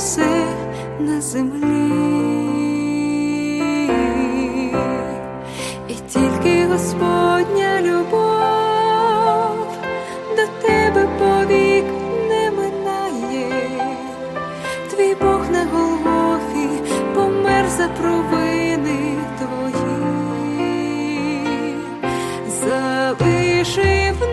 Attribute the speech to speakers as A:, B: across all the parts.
A: усе на землі, і тільки Господня любов до тебе повік не минає. Твій Бог на Голгофі помер за провини твої, залишив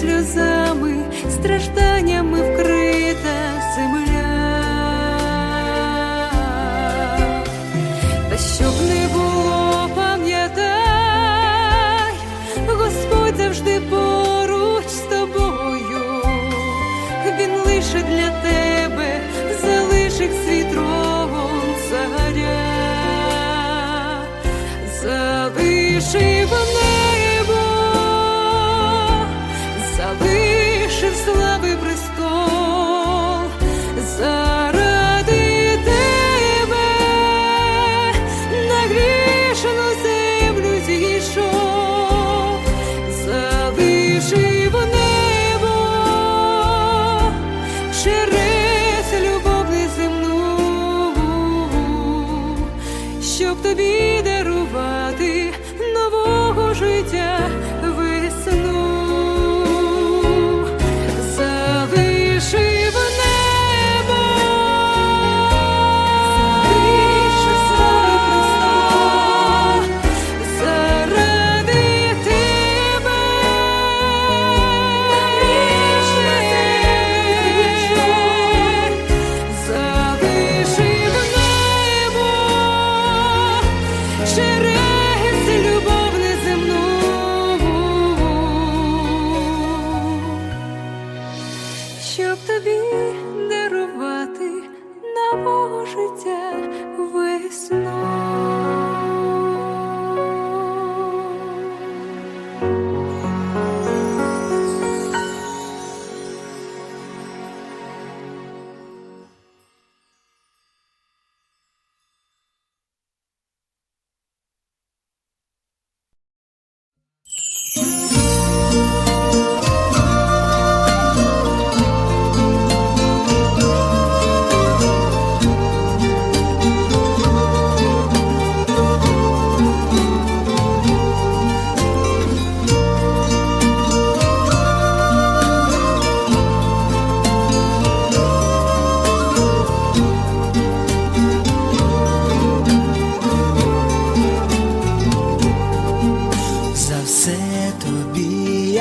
A: сльозами, стражданнями вкрита
B: Czy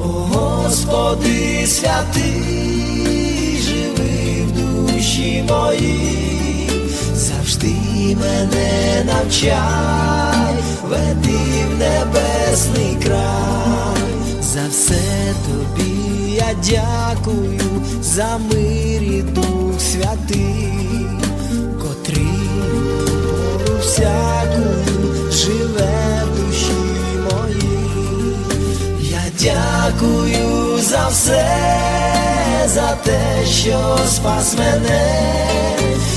B: Господи святий, живи в душі моїй, завжди мене навчай, веди в небесний край, за все тобі я дякую, за мир і дух святий, котрий пору всякую живе дякую за все, за те, що спас мене,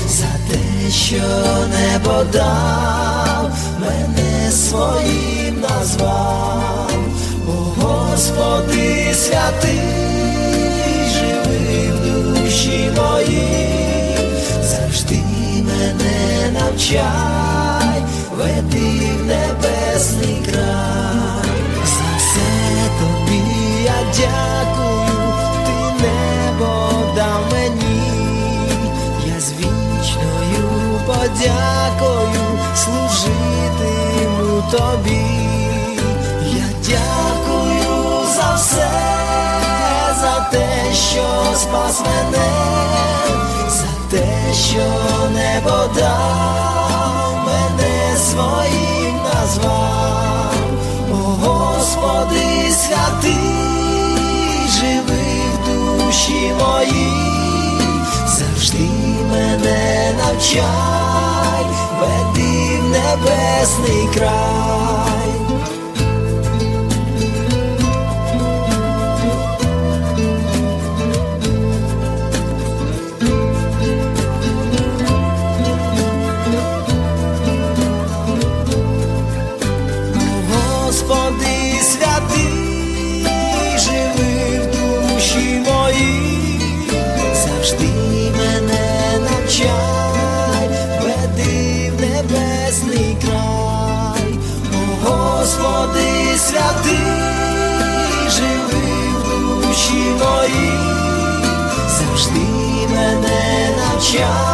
B: за те, що небо дав, мене своїм назвав, о Господи святий, живи в душі моїй, завжди мене навчай, веди в небесний край, дякую, ти небо дав мені, я з вічною подякою служитиму тобі, я дякую за все, за те, що спас мене, за те, що небо дав, мене своїм назвав, Господи святий, моїй, завжди мене навчай, веди в небесний край. Мене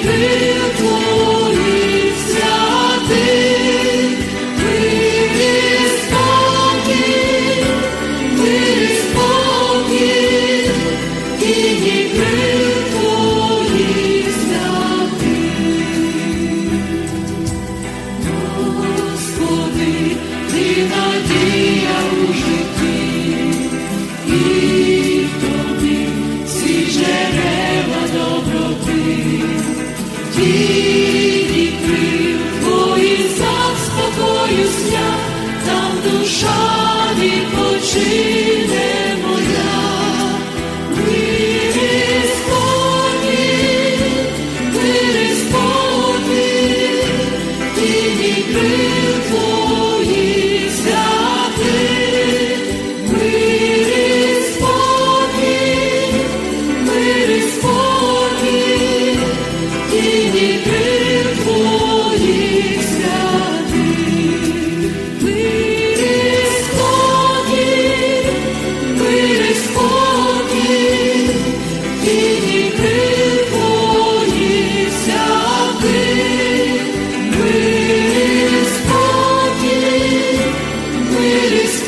A: plus.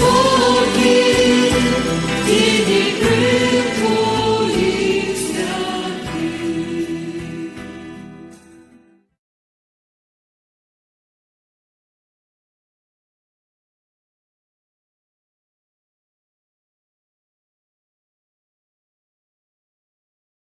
A: for